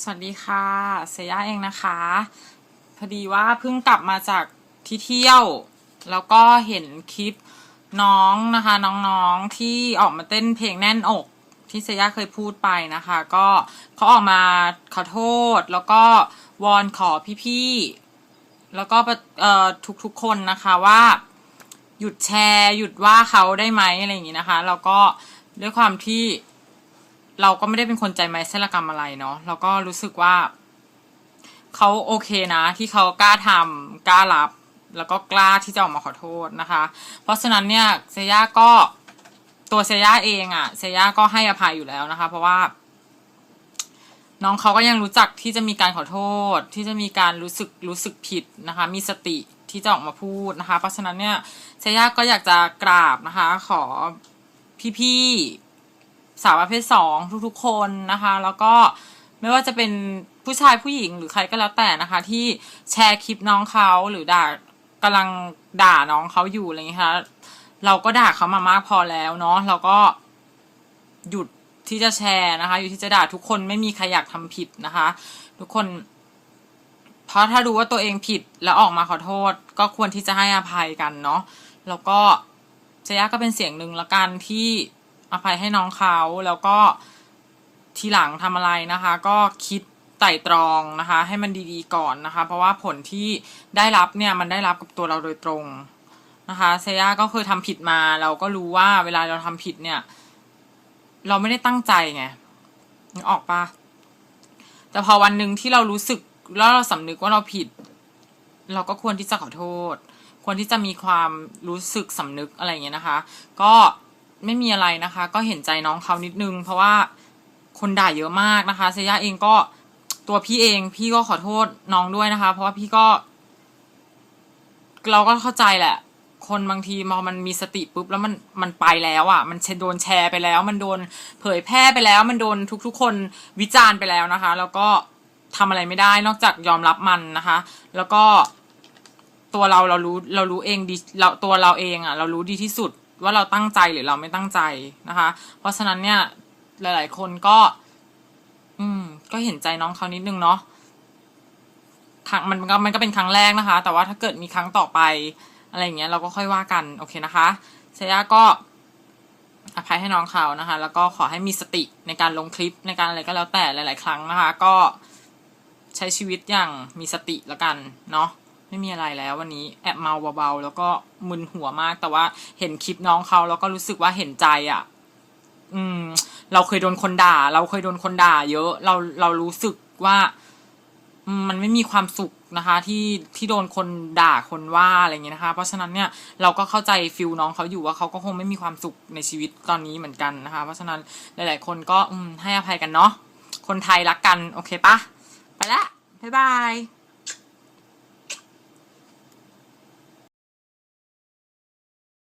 สวัสดีค่ะเซย่าเองนะคะ พอดีว่าเพิ่งกลับมาจากที่เที่ยว แล้วก็เห็นคลิปน้องนะคะ น้องๆที่ออกมาเต้นเพลงแน่นอก ที่เซย่าเคยพูดไปนะคะ ก็เขาออกมาขอโทษ แล้วก็วอนขอพี่ๆแล้วก็ทุกๆคนนะคะว่า หยุดแชร์ หยุดว่าเขาได้ไหมอะไรอย่างนี้นะคะ แล้วก็ด้วยความที่ เราก็ไม่ได้เป็นคนใจไม้เสลกรรมอะไรเนาะเราก็รู้สึกว่าเขาโอเคนะ ที่เขากล้าทำกล้ารับ แล้วก็กล้าที่จะออกมาขอโทษนะคะ เพราะฉะนั้นเนี่ยเซย่าก็ตัวเซย่าเองอะเซย่าก็ให้อภัยอยู่แล้วนะคะ เพราะว่า น้องเขาก็ยังรู้จักที่จะมีการขอโทษ ที่จะมีการรู้สึกรู้สึกผิดนะคะ มีสติที่จะออกมาพูดนะคะ เพราะฉะนั้นเนี่ยเซย่าก็อยากจะกราบนะคะ ขอพี่ๆ สาวประเภทสองทุกๆคนนะคะ แล้วก็ไม่ว่าจะเป็นผู้ชายผู้หญิงหรือใครก็แล้วแต่นะคะ ที่แชร์คลิปน้องเขาหรือด่ากำลังด่าน้องเขาอยู่อะไรอย่างเงี้ยคะเราก็ด่าเขามามากพอแล้วเนาะเราก็หยุดที่จะแชร์นะคะ อยู่ที่จะด่าทุกคนไม่มีใครอยากทำผิดนะคะ ทุกคน เพราะถ้ารู้ว่าตัวเองผิดแล้วออกมาขอโทษ ก็ควรที่จะให้อภัยกันเนาะแล้วก็เจย่าก็เป็นเสียงหนึ่งละกันที่ อภัยให้น้องเขาแล้วก็ทีหลังทำอะไรนะคะ ก็คิดไต่ตรองนะคะ ให้มันดีๆก่อนนะคะ เพราะว่าผลที่ได้รับเนี่ยมันได้รับกับตัวเราโดยตรงนะคะเซย่าก็เคยทำผิดมา เราก็รู้ว่าเวลาเราทำผิดเนี่ย เราไม่ได้ตั้งใจไงนึกออกปะแต่พอวันหนึ่งที่เรารู้สึกแล้วเราสำนึกว่าเราผิด เราก็ควรที่จะขอโทษ ควรที่จะมีความรู้สึกสำนึกอะไรอย่างเงี้ยนะคะ ก็ ไม่มีอะไรนะคะ ก็เห็นใจน้องเขานิดนึง เพราะว่าคนด่าเยอะมากนะคะเซย่าเองก็ตัวพี่เอง พี่ก็ขอโทษน้องด้วยนะคะ เพราะว่าพี่ก็ เราก็เข้าใจแหละ คนบางทีมอมันมีสติปุ๊บแล้วมันมันไปแล้วอะ่ะ มันโดนแชร์ไปแล้ว มันโดนเผยแพร่ไปแล้ว มันโดนทุก ๆ คนวิจารณ์ไปแล้วนะคะ แล้วก็ทำอะไรไม่ได้นอกจากยอมรับมันนะคะ แล้วก็ตัวเราเรารู้เรารู้เองดีเราตัวเราเองอะ่ะ เรารู้ดีที่สุด ว่าเราตั้งใจหรือเราไม่ตั้งใจนะคะ เพราะฉะนั้นเนี่ยหลาย ๆ คนก็ อืม ก็เห็นใจน้องเขานิดนึงเนาะครั้งมันก็มันก็เป็นครั้งแรกนะคะ แต่ว่าถ้าเกิดมีครั้งต่อไป อะไรอย่างเงี้ยเราก็ค่อยว่ากันโอเคนะคะเซย่าก็อภัยให้น้องเขานะคะ แล้วก็ขอให้มีสติในการลงคลิปในการอะไรก็แล้วแต่หลาย ๆ ครั้งนะคะ ก็ใช้ชีวิตอย่างมีสติแล้วกันเนาะ ไม่มีอะไรแล้ววันนี้แอบเมาเบาๆแล้วก็มึนหัวมาก แต่ว่าเห็นคลิปน้องเขาแล้วก็รู้สึกว่าเห็นใจอะ่ะ อืม เราเคยโดนคนด่า เราเคยโดนคนด่า เยอะ เราเรารู้สึกว่ามันไม่มีความสุขนะคะ ที่ที่โดนคนด่าคนว่าอะไรเงี้ยนะคะ เพราะฉะนั้นเนี่ยเราก็เข้าใจฟิลน้องเขาอยู่ว่าเขาก็คงไม่มีความสุขในชีวิตตอนนี้เหมือนกันนะคะ เพราะฉะนั้นหลาย ๆ คนก็อืมให้อภัยกันเนาะคนไทยรักกันโอเคปะไปละบ๊ายบาย